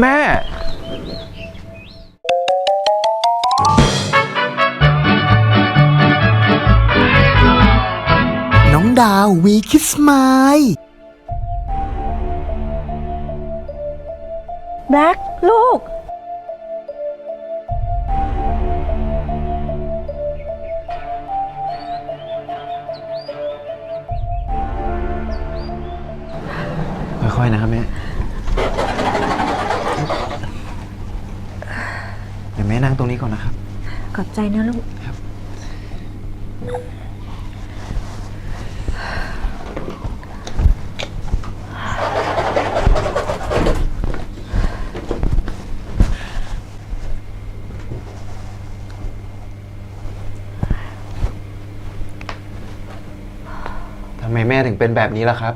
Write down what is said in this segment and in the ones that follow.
แม่ น้องดาววีคิสมายแบล็คลูก เดี๋ยวแม่นั่งตรงนี้ก่อนนะครับ ขอบใจนะลูกทำไมแม่ถึงเป็นแบบนี้ล่ะครับ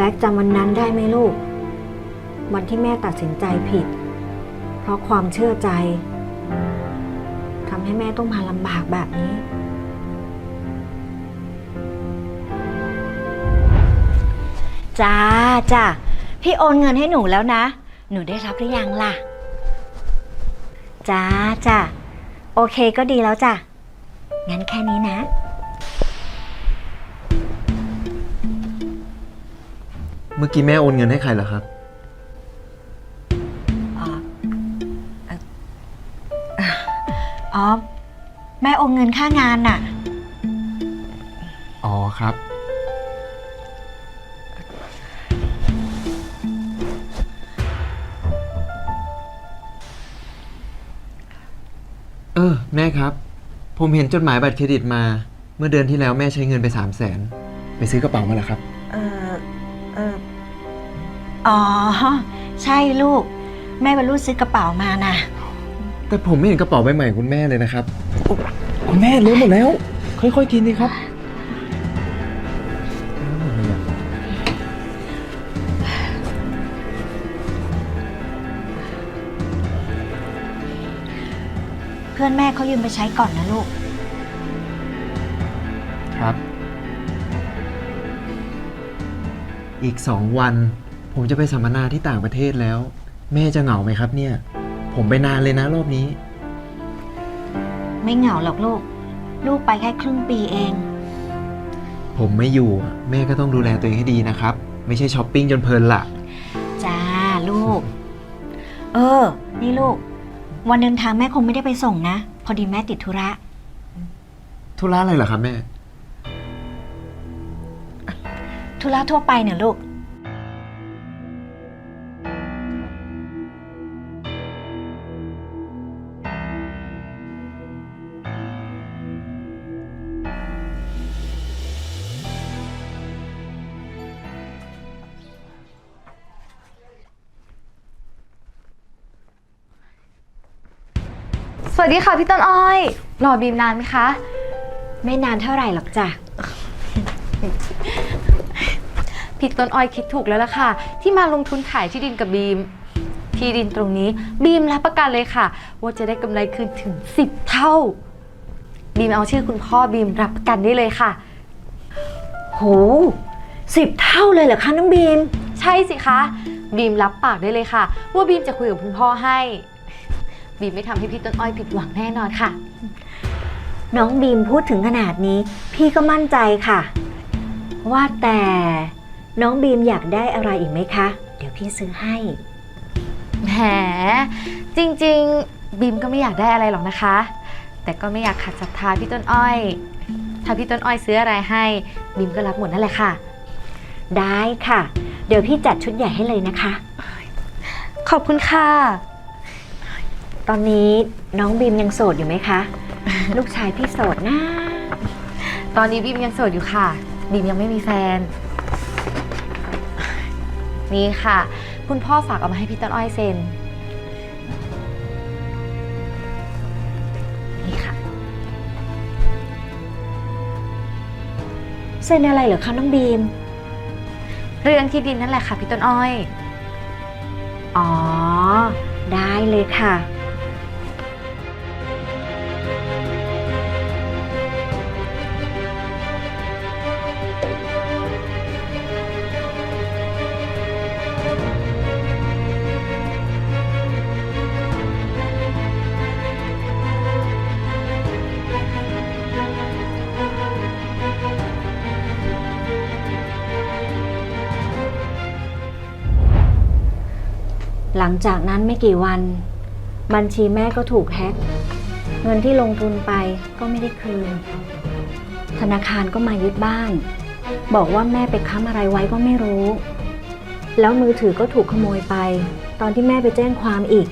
แม็กจำวันนั้นได้ไหมลูก วันที่แม่ตัดสินใจผิด เพราะความเชื่อใจทำให้แม่ต้องมาลำบากแบบนี้ จ้าจ้าพี่โอนเงินให้หนูแล้วนะ หนูได้รับหรือยังล่ะ จ้าจ้าโอเคก็ดีแล้วจ้ะงั้นแค่นี้นะ เมื่อกี้แม่โอนเงินให้ใครเหรอครับ อ๋อเอ่ออ๋อ แม่โอนเงินค่างานน่ะ อ๋อครับ เออ แม่ครับ ผมเห็นจดหมายบัตรเครดิตมา เมื่อเดือนที่แล้วแม่ใช้เงินไปสามแสนไปซื้อกระเป๋ามาแล้วครับ เออเออ อ๋อ ใช่ลูก แม่บรรลุซื้อกระเป๋ามานะแต่ผมไม่เห็นกระเป๋าใบใหม่คุณแม่เลยนะครับ คุณแม่รู้หมดแล้ว ค่อยๆกินดีครับ เพื่อนแม่เขายืมไปใช้ก่อนนะลูก ครับ อีกสองวัน ผมจะไปสัมมนาที่ต่างประเทศแล้ว แม่จะเหงาไหมครับเนี่ย ผมไปนานเลยนะรอบนี้ ไม่เหงาหรอกลูก ลูกไปแค่ครึ่งปีเอง ผมไม่อยู่อะแม่ก็ต้องดูแลตัวเองให้ดีนะครับ ไม่ใช่ช้อปปิ้งจนเพลินละจ้าลูก เออ นี่ลูก วันเดินทางแม่คงไม่ได้ไปส่งนะ พอดีแม่ติดธุระ ธุระอะไรเหรอครับแม่ ธุระทั่วไปเนี่ยลูก สวัสดีค่ะพี่ต้นอ้อย รอบีมนานไหมคะ ไม่นานเท่าไหร่หรอกจ้ะ พี่ต้นอ้อยคิดถูกแล้วล่ะค่ะ ที่มาลงทุนขายที่ดินกับบีม ที่ดินตรงนี้บีมรับประกันเลยค่ะ ว่าจะได้กำไรคืนถึง 10 เท่า บีมเอาชื่อคุณพ่อบีมรับประกันได้เลยค่ะ โหสิบเท่าเลยเหรอคะน้องบีม ใช่สิคะ บีมรับปากได้เลยค่ะ ว่าบีมจะคุยกับคุณพ่อให้ บีมไม่ทำให้พี่ต้นอ้อยผิดหวังแน่นอนค่ะ น้องบีมพูดถึงขนาดนี้ พี่ก็มั่นใจค่ะ ว่าแต่น้องบีมอยากได้อะไรอีกไหมคะ เดี๋ยวพี่ซื้อให้ แหม จริงๆ บีมก็ไม่อยากได้อะไรหรอกนะคะ แต่ก็ไม่อยากขัดศรัทธาพี่ต้นอ้อย ถ้าพี่ต้นอ้อยซื้ออะไรให้ บีมก็รับหมดนั่นแหละค่ะ ได้ค่ะ เดี๋ยวพี่จัดชุดใหญ่ให้เลยนะคะ ขอบคุณค่ะ ตอนนี้น้องบีมยังโสดอยู่ไหมคะ ลูกชายพี่โสดนะ ตอนนี้บีมยังโสดอยู่ค่ะ บีมยังไม่มีแฟน นี่ค่ะ คุณพ่อฝากเอามาให้พี่ต้นอ้อยเซ็น นี่ค่ะ เซ็นอะไรเหรอคะน้องบีม เรื่องที่ดินนั่นแหละค่ะพี่ต้นอ้อย อ๋อ ได้เลยค่ะ หลังจากนั้นไม่กี่วัน บัญชีแม่ก็ถูกแฮ็ก เงินที่ลงทุนไปก็ไม่ได้คืน ธนาคารก็มายึดบ้าน บอกว่าแม่ไปค้ำอะไรไว้ก็ไม่รู้ แล้วมือถือก็ถูกขโมยไป ตอนที่แม่ไปแจ้งความอีก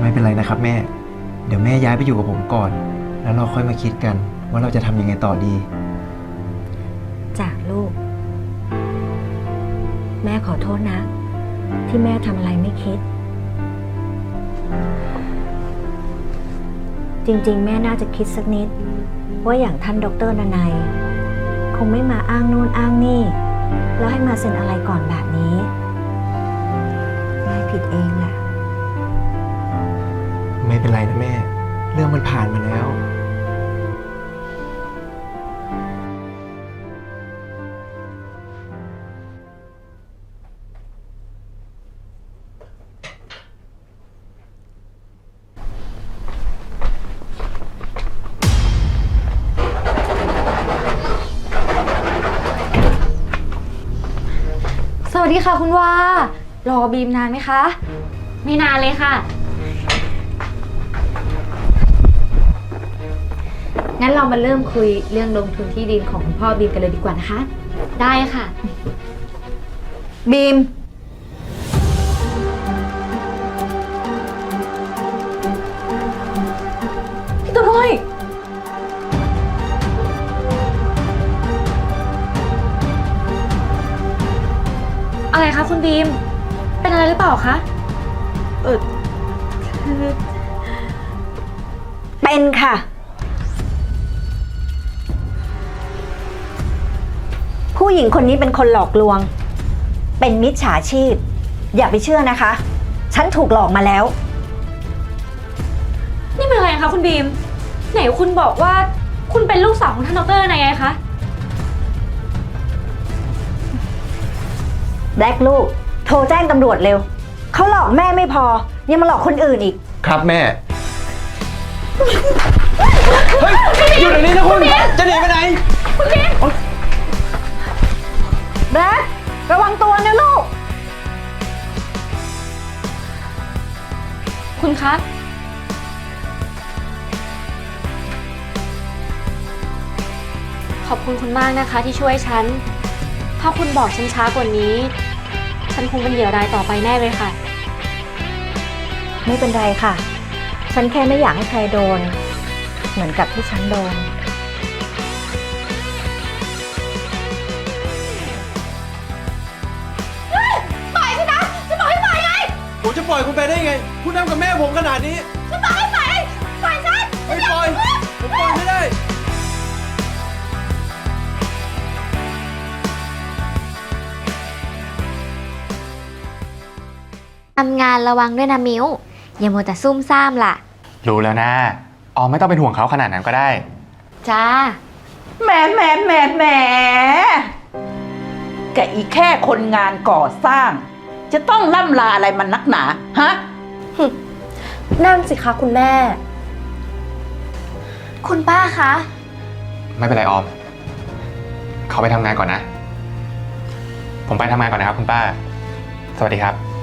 ไม่เป็นไรนะครับแม่ เดี๋ยวแม่ย้ายไปอยู่กับผมก่อน แล้วเราค่อยมาคิดกัน ว่าเราจะทำยังไงต่อดี จากลูก แม่ขอโทษนะ ที่แม่ทำอะไรไม่คิด จริงๆ แม่น่าจะคิดสักนิด ว่าอย่างท่านดรนนัยคงไม่มาอ้างนู่นอ้างนี่ แล้วให้มาเซ็นอะไรก่อนแบบนี้แม่ผิดเองแหละ ไม่เป็นไรนะแม่ เรื่องมันผ่านมาแล้ว บีมนานไหมคะ ไม่นานเลยค่ะ งั้นเรามาเริ่มคุยเรื่องลงทุนที่ดินของคุณพ่อบีมกันเลยดีกว่านะคะ ได้ค่ะ บีม พี่ต้นอ้อย อะไรคะคุณบีมเป็น อะไรหรือเปล่าคะ เออคือเป็นค่ะ ผู้หญิงคนนี้เป็นคนหลอกลวง เป็นมิจฉาชีพ อย่าไปเชื่อนะคะ ฉันถูกหลอกมาแล้ว นี่เป็นอะไรคะคุณบีม ไหนคุณบอกว่าคุณเป็นลูกสาวของท่านดรนายไงคะ แบล็กลูก โทรแจ้งตำรวจเร็ว เขาหลอกแม่ไม่พอ ยังมาหลอกคนอื่นอีก ครับแม่ เฮ้ยอยู่เดี๋ยวนี้นะคุณ จะหนีไปไหน แบล็กระวังตัวนะลูก คุณคะ ขอบคุณคุณมากนะคะที่ช่วยฉัน ถ้าคุณบอกฉันช้ากว่านี้ ฉันคงเป็นเหยื่อรายต่อไปแน่เลยค่ะ ไม่เป็นไรค่ะ ฉันแค่ไม่อยากให้ใครโดน เหมือนกับที่ฉันโดนผมจะปล่อยคุณไปได้ไง คุณทำกับแม่ผมขนาดนี้ฉันบอกให้ปล่อยปล่ำงานระวังด้วยนะมิวอย่ามัวแต่ซุ่มซ่ามล่ะ รู้แล้วนะออมไม่ต้องเป็นห่วงเขาขนาดนั้นก็ได้ จ้า แหมแหมแหมแหมแกอีกแค่คนงานก่อสร้าง จะต้องล่ำลาอะไรมันนักหนา ฮะ นั่นสิคะคุณแม่ คุณป้าคะ ไม่เป็นไรออม เขาไปทำงานก่อนนะ ผมไปทำงานก่อนนะครับคุณป้า สวัสดีครับ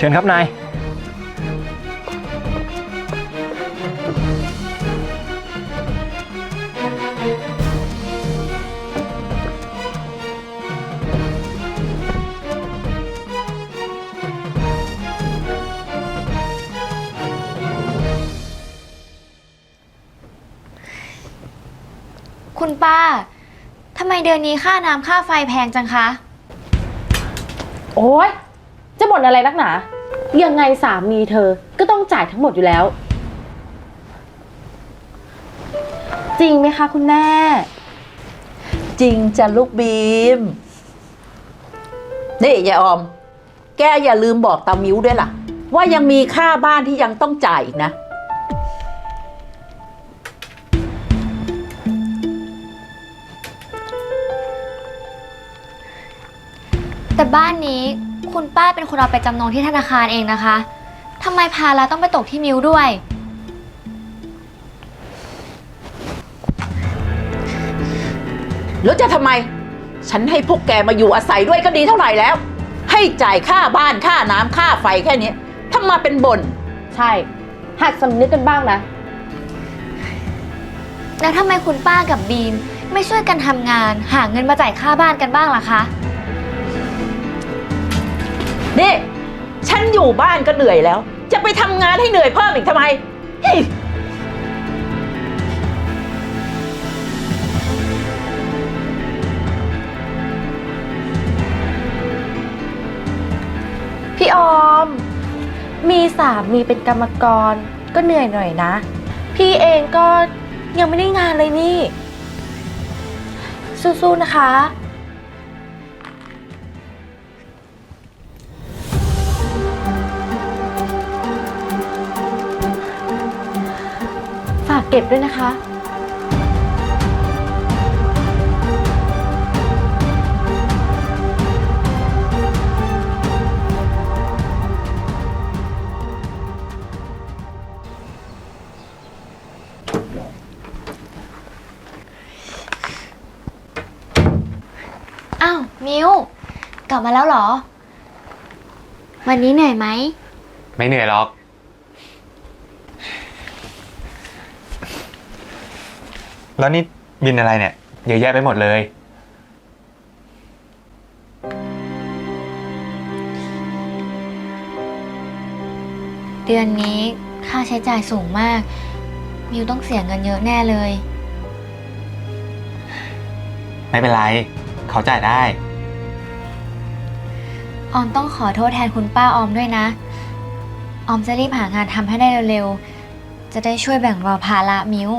เชิญครับนาย คุณป้า ทำไมเดือนนี้ค่าน้ำค่าไฟแพงจังคะ โอ๊ย บ่นอะไรนักหนา ยังไงสามีเธอก็ต้องจ่ายทั้งหมดอยู่แล้ว จริงไหมคะคุณแม่ จริงจะลูกบีม นี่ยายออม แกอย่าลืมบอกตามิวด้วยล่ะ ว่ายังมีค่าบ้านที่ยังต้องจ่ายอีกนะ แต่บ้านนี้คุณป้าเป็นคนเอาไปจำนองที่ธนาคารเองนะคะทำไมภาระต้องไปตกที่มิวด้วย แล้วจะทำไม ฉันให้พวกแกมาอยู่อาศัยด้วยก็ดีเท่าไหร่แล้ว ให้จ่ายค่าบ้านค่าน้ำค่าไฟแค่นี้ทำมาเป็นบ่นใช่ หัดสำนึกกันบ้างนะ แล้วทำไมคุณป้ากับบีม ไม่ช่วยกันทำงาน หาเงินมาจ่ายค่าบ้านกันบ้างล่ะคะ นี่ฉันอยู่บ้านก็เหนื่อยแล้ว จะไปทำงานให้เหนื่อยเพิ่มอีกทำไมเฮ้ยพี่ออม มีสามีเป็นกรรมกรก็เหนื่อยหน่อยนะ พี่เองก็ยังไม่ได้งานเลยนี่ สู้ๆนะคะ เก็บด้วยนะคะ อ้าว มิวกลับมาแล้วเหรอ วันนี้เหนื่อยไหม ไม่เหนื่อยหรอก แล้วนี่บินอะไรเนี่ยเยอะแยะไปหมดเลย เดือนนี้ค่าใช้จ่ายสูงมาก มิวต้องเสียเงินเยอะแน่เลย ไม่เป็นไร เขาจ่ายได้ ออมต้องขอโทษแทนคุณป้าออมด้วยนะ ออมจะรีบหางานทำให้ได้เร็วๆ จะได้ช่วยแบ่งเบาภาระมิว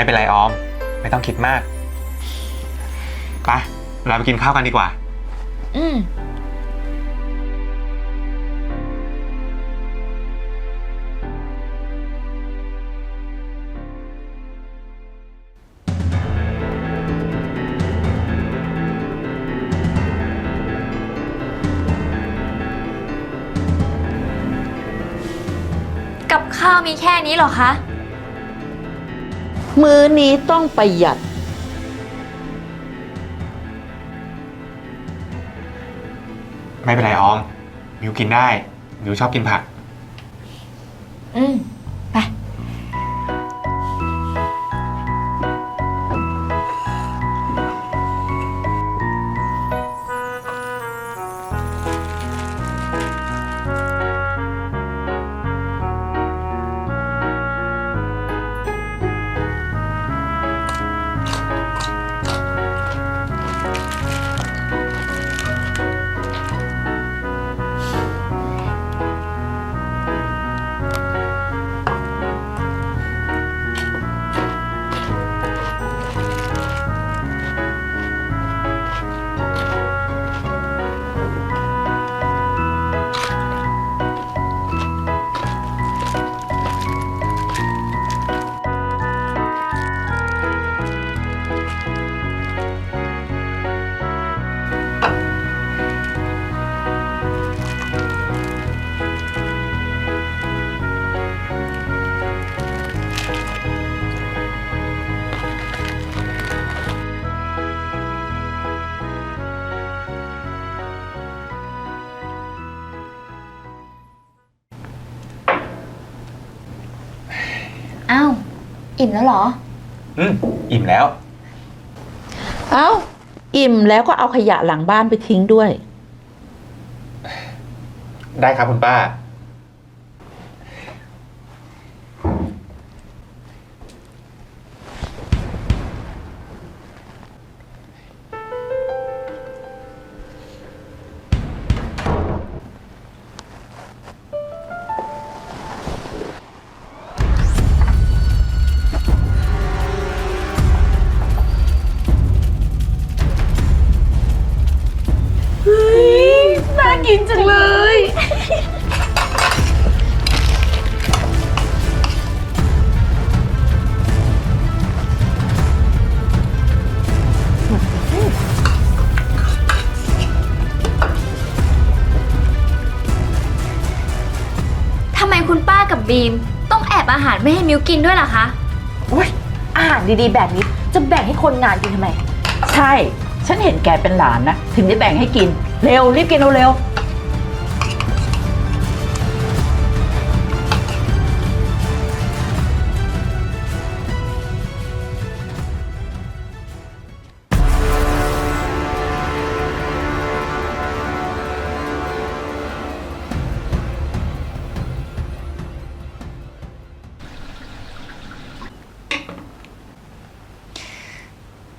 ไม่เป็นไรออม ไม่ต้องคิดมากไปเราไปกินข้าวกันดีกว่า อืม กับข้าวมีแค่นี้เหรอคะ มือนี้ต้องประหยัด ไม่เป็นไรออม มิวกินได้ มิวชอบกินผัก อืม มแล้วเหรอ อืมอิ่มแล้ว เอ้า อิ่มแล้วก็เอาขยะหลังบ้านไปทิ้งด้วย ได้ครับคุณป้า องแอบอาหารไม่ให้มิวกินด้วยล่ะคะอุ้ยอาหารดีๆ แบบนี้จะแบ่งให้คนงานกินทำไม ใช่ ฉันเห็นแกเป็นหลานนะ ถึงได้แบ่งให้กิน เร็ว รีบกินเร็ว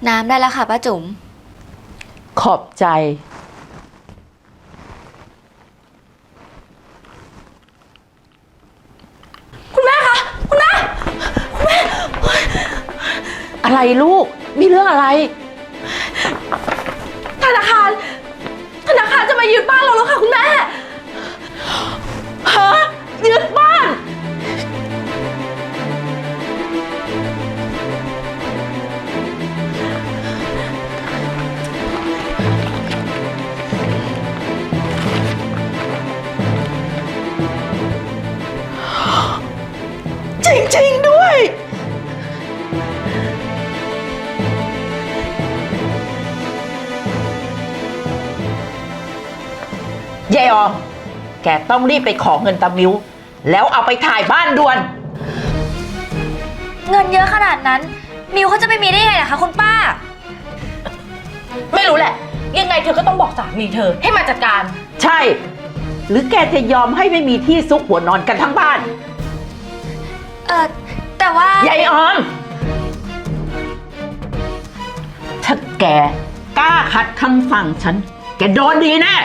น้ำได้แล้วค่ะป้าจุ๋ม ขอบใจ คุณแม่คะคุณแม่คุณแม่อะไรลูก มีเรื่องอะไร ธนาคาร ธนาคารจะมายึดบ้านเราแล้วค่ะคุณแม่ แกต้องรีบไปขอเงินตามิว แล้วเอาไปถ่ายบ้านด่วน เงินเยอะขนาดนั้น มิวเขาจะไม่มีได้ไงล่ะคะคุณป้า ไม่รู้แหละ ยังไงเธอก็ต้องบอกสามีเธอให้มาจัดการ ใช่ หรือแกจะยอมให้ไม่มีที่ซุกหัวนอนกันทั้งบ้านเออแต่ว่ายายออมถ้าแกกล้าขัดคำสั่งฉัน แกโดนดีแน่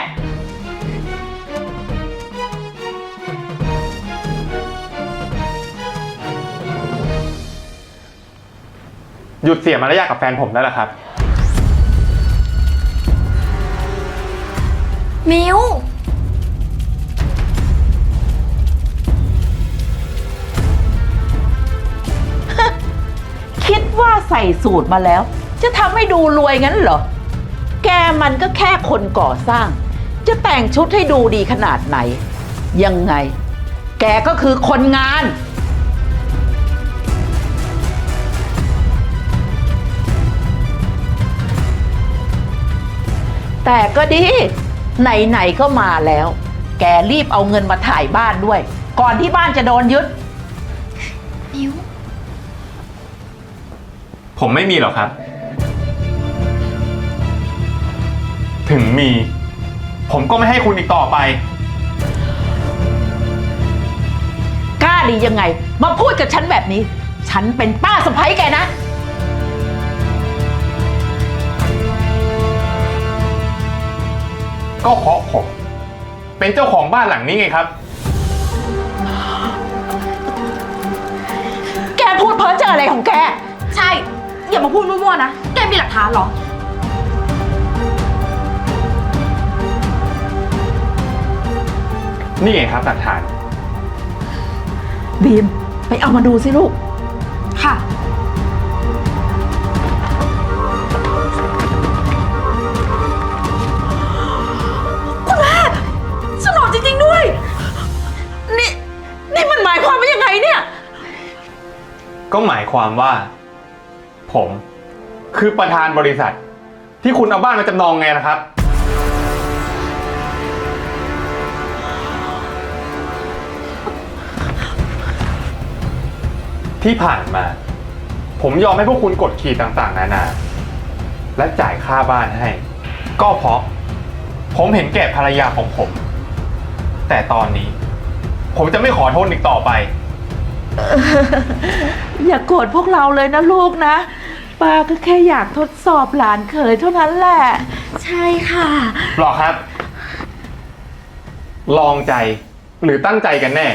หยุดเสียมารยาทกับแฟนผมได้แล้วครับ มิวคิดว่าใส่สูตรมาแล้ว จะทำให้ดูรวยงั้นเหรอ แกมันก็แค่คนก่อสร้าง จะแต่งชุดให้ดูดีขนาดไหน ยังไง แกก็คือคนงาน แต่ก็ดี ไหนๆก็มาแล้ว แกรีบเอาเงินมาถ่ายบ้านด้วย ก่อนที่บ้านจะโดนยึด มิวผมไม่มีหรอกครับ ถึงมี ผมก็ไม่ให้คุณอีกต่อไป กล้าดียังไง มาพูดกับฉันแบบนี้ ฉันเป็นป้าสะพ้ยแกนะ ก็เพราะผม เป็นเจ้าของบ้านหลังนี้ไงครับ แกพูดเพ้อเจออะไรของแก ใช่ อย่ามาพูดมั่วๆนะ แกมีหลักฐานเหรอ นี่ไงครับหลักฐาน บีม ไปเอามาดูสิลูก ค่ะ ก็หมายความว่า ผม คือประธานบริษัท ที่คุณเอาบ้านมาจำนองไงล่ะครับ ที่ผ่านมา ผมยอมให้พวกคุณกดขี่ต่างๆ นานา และจ่ายค่าบ้านให้ ก็เพราะ ผมเห็นแก่ภรรยาของผม แต่ตอนนี้ ผมจะไม่ขอโทษอีกต่อไป อย่าโกรธพวกเราเลยนะลูกนะ ป้าก็แค่อยากทดสอบหลานเขยเท่านั้นแหละ ใช่ค่ะ หรอครับ ลองใจหรือตั้งใจกันแน่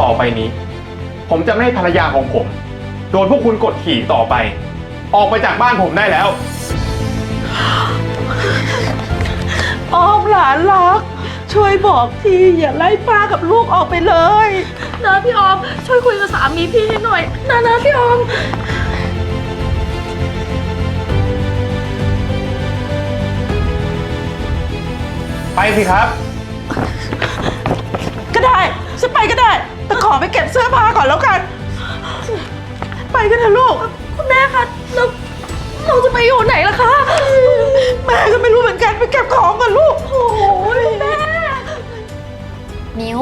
ต่อไปนี้ ผมจะไม่ให้ภรรยาของผม โดนพวกคุณกดขี่ต่อไป ออกไปจากบ้านผมได้แล้วออมหลานรัก ช่วยบอกทีอย่าไล่ป้ากับลูกออกไปเลย นะพี่ออม ช่วยคุยกับสามีพี่ให้หน่อยนะนะพี่ออม ไปสิครับ ก็ได้ฉันไปก็ได้ แต่ขอไปเก็บเสื้อผ้าก่อนแล้วกัน ไปกันเถอะลูก คุณแม่คะเราเราจะไปอยู่ไหนล่ะคะ แม่ก็ไม่รู้เหมือนกันไปเก็บของก่อนลูก โอ้ยแม่ มิว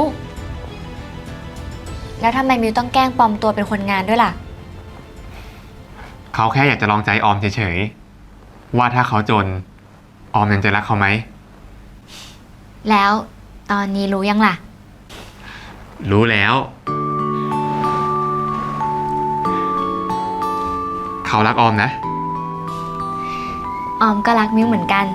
แล้วทำไมมิวต้องแกล้งปลอมตัวเป็นคนงานด้วยล่ะ เขาแค่อยากจะลองใจออมเฉยๆ ว่าถ้าเขาจน ออมยังจะรักเขาไหม แล้วตอนนี้รู้ยังล่ะ รู้แล้ว เขารักออมนะ ออมก็รักมิวเหมือนกัน